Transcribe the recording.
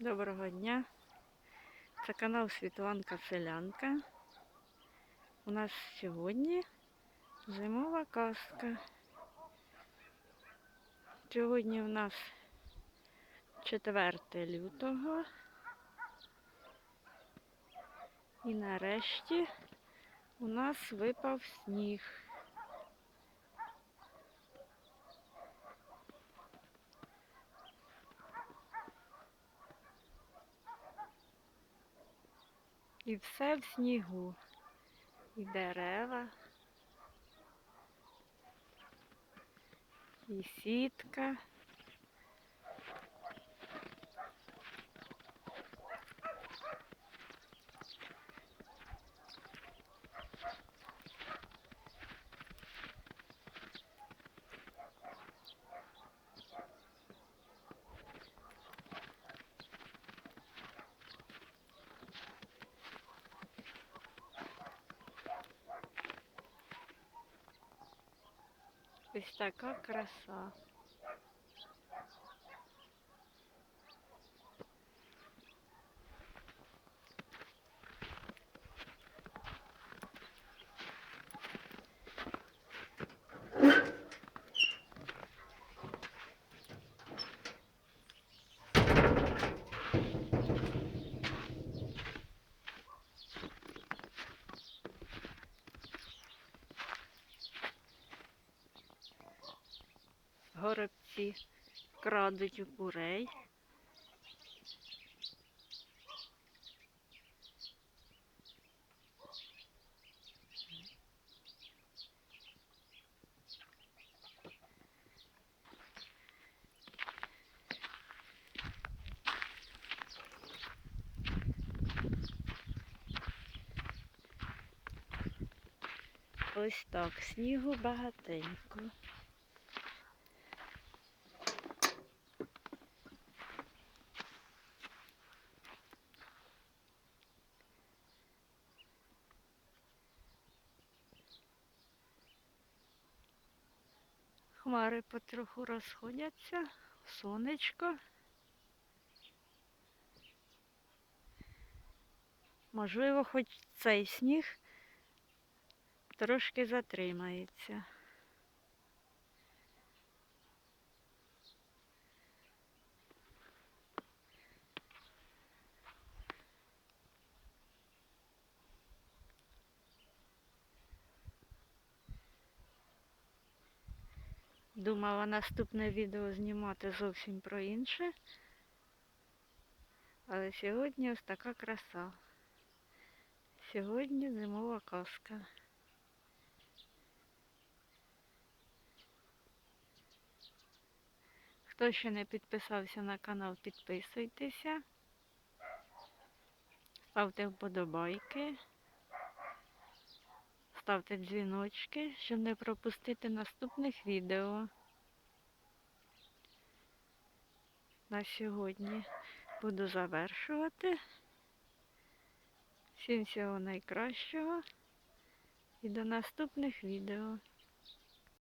Доброго дня. Це канал Світланка Селянка. У нас сьогодні зимова казка. Сьогодні у нас 4 лютого. І нарешті у нас випав сніг. І все в снігу. І дерева, і сітка. Ось така краса. Горобці крадуть у курей. Ось так, снігу багатенько. Хмари потроху розходяться, сонечко. Можливо, хоч цей сніг трошки затримається. Думала наступне відео знімати зовсім про інше. Але сьогодні ось така краса. Сьогодні зимова казка. Хто ще не підписався на канал, підписуйтеся. Ставте вподобайки. Ставте дзвіночки, щоб не пропустити наступних відео. На сьогодні буду завершувати. Всім всього найкращого і до наступних відео.